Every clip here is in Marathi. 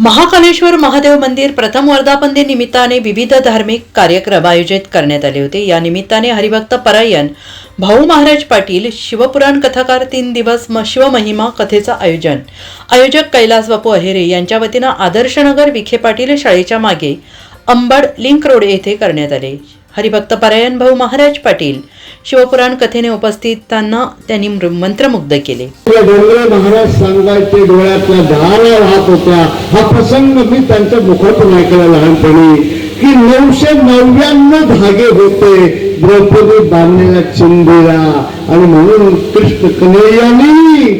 महाकालेश्वर महादेव मंदिर प्रथम वर्धापनदिन निमित्ताने विविध धार्मिक कार्यक्रम आयोजित करण्यात आले होते. या निमित्ताने हरिभक्त परायण भाऊ महाराज पाटील शिवपुराण कथाकार तीन दिवस म- शिवमहिमा कथेचं आयोजन. आयोजक कैलास बापू अहेरे यांच्या वतीनं आदर्शनगर विखे पाटील शाळेच्या मागे अंबड लिंक रोड येथे करण्यात आले. हरिभक्त परायण भाऊ महाराज पाटील शिवपुराण कथेने उपस्थितांना त्यांनी मंत्रमुग्ध केले. डोंगरे महाराज सांगायचे डोळ्यातल्या धारा वाहत होत्या हा प्रसंग मी त्यांच्या मुखातून ऐकला लहानपणी की नऊशे नव्याण्णव धागे होते द्रौपदी बांधलेल्या चिंबीला. आणि म्हणून कृष्ण कन्हैयानी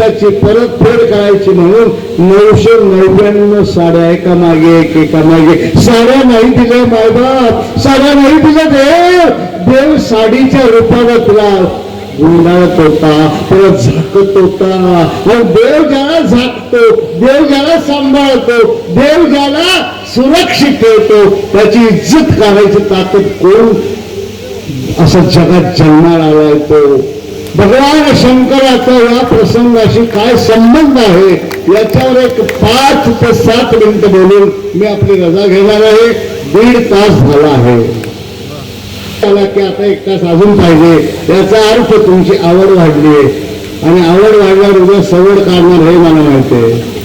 त्याची परतफेड करायची म्हणून नऊशे नव्याण्णव साड्या एका मागे एक एका मागे साड्या नाही दिल्या मायबाप साड्या नाही दिल्या देव. देव साडीच्या रूपाला तुला गुंडाळत होता त्याला झाकत होता मग देव ज्याला झाकतो देव ज्याला सांभाळतो देव ज्याला सुरक्षित ठेवतो त्याची इज्जत करायची ताकद कोण? असं जगात जन्माला आलाय तो. भगवान शंकराचा या प्रसंगाशी काय संबंध आहे याच्यावर एक पाच ते सात मिनिट बोलून मी आपली रजा घेणार आहे. दीड तास झाला आहे. त्याला की आता एक तास अजून पाहिजे याचा अर्थ तुमची आवड वाढली आहे. आणि आवड वाढल्यावर उद्या सवड काढणार हे मला माहिती आहे.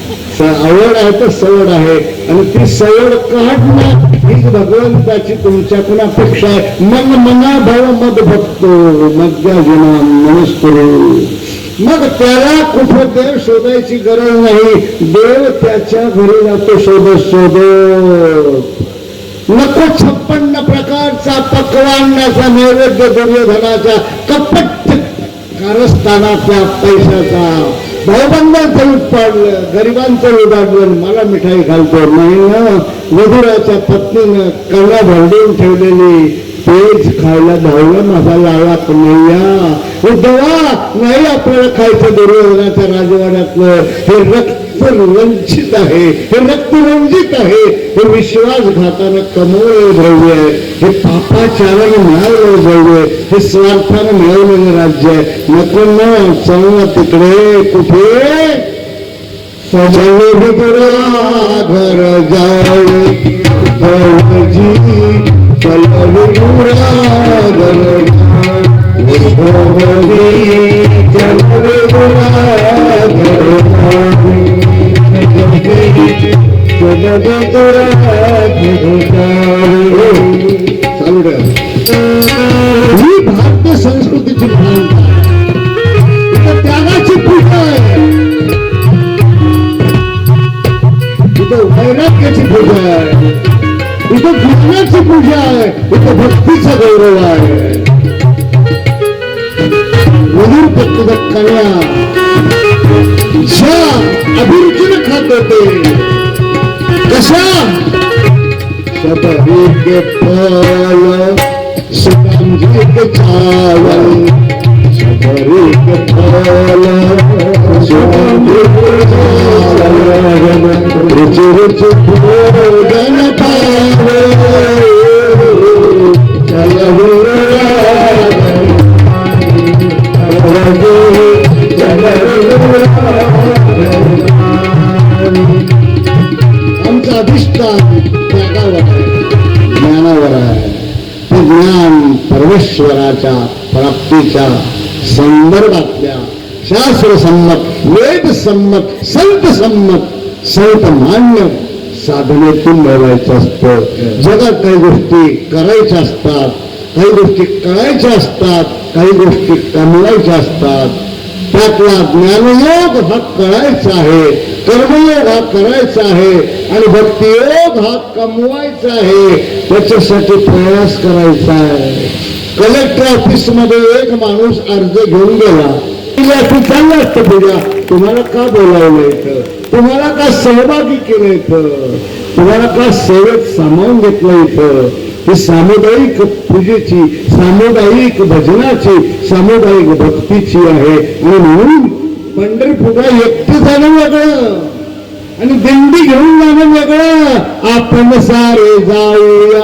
आवड आहे तर सवड आहे आणि ती सवड काढणं हीच भगवंताची तुमच्याकडून अपेक्षा आहे मन मना भाव मद भक्तो मध्या जना मग त्याला कुठं देव शोधायची गरज नाही. देव त्याच्या घरी जातो शोधत शोधत नको छप्पन्न प्रकारचा पकवानाचा नैवेद्य दुर्योधनाचा कपट कारस्थानातल्या पैशाचा. भाऊबंदांचं लूट पाडलं गरिबांचं उदाहरण मला मिठाई घालतो. नाही ना वधुराच्या पत्नीनं कवड्या भांडून ठेवलेली तेच खायला धावलं माझा लावा कन्हैया उद्धवा नाही आपल्याला खायचं दुर्योधनाच्या राजवाड्यातलं. हे रक्त रंजित आहे हे रक्त रंजित आहे. हे विश्वासघातानं कमवलेलं द्रव्य आहे. हे पापाचाराने मिळालेलं द्रव्य आहे. हे स्वार्थानं मिळवलेलं राज्य आहे. नको ना तिकडे कुठे? घर जाऊ जी चल ही भारतीय संस्कृतीची भावना त्यागाची पूजा आहे तिथं वैराग्याची पूजा आहे ज्ञानाची पूजा आहे इथं भक्तीचा गौरव आहे मधुर पत्नी कन्या ज्या अभिरुचीनं खात होते कशा? शबरीके फल सुगंधित चावल शबरीके फल सुगंधित चावल रुचि रुचि भोजन पावे ज्ञानावर आहे ते ज्ञान परमेश्वराच्या प्राप्तीच्या संदर्भातल्या शास्त्र संमत वेद संमत संत संमत संत मान्य साधनेतून मिळवायचं असतं जगात काही गोष्टी करायच्या असतात काही गोष्टी कळायच्या असतात काही गोष्टी कमवायच्या असतात त्यातला ज्ञानयोग हा करायचा आहे कर्मयोग हा करायचा आहे आणि भक्तियोग हा कमवायचा आहे त्याच्यासाठी प्रयास करायचा आहे. कलेक्टर ऑफिसमध्ये एक माणूस अर्ज घेऊन गेला. चांगलं असतं पूजा तुम्हाला का बोलावलं इथं? तुम्हाला का सहभागी केलं इथं? तुम्हाला का सेवेत सामावून घेतलं इथं? ही सामुदायिक पूजेची सामुदायिक भजनाची सामुदायिक भक्तीची आहे. आणि म्हणून पंढरपूरला एकटं जाणं वेगळं. आणि दिंडी घेऊन जाणं वेगळं. आपण सारे जाऊया.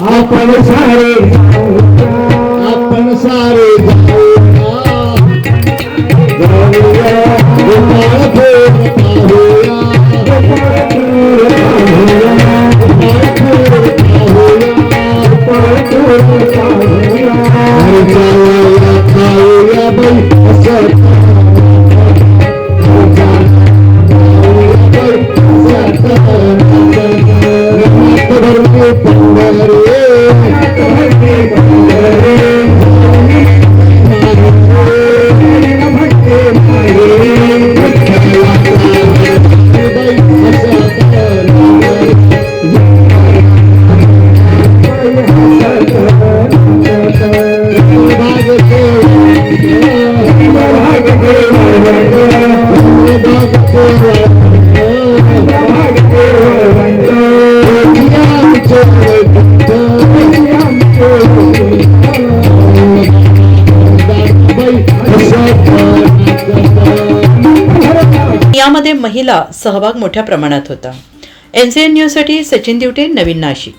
आपण सारे आपण सारे जाऊ यामध्ये महिला सहभाग मोठ्या प्रमाणात होता. एन सी एन न्यूजसाठी सचिन दिवटे नवीन नाशिक.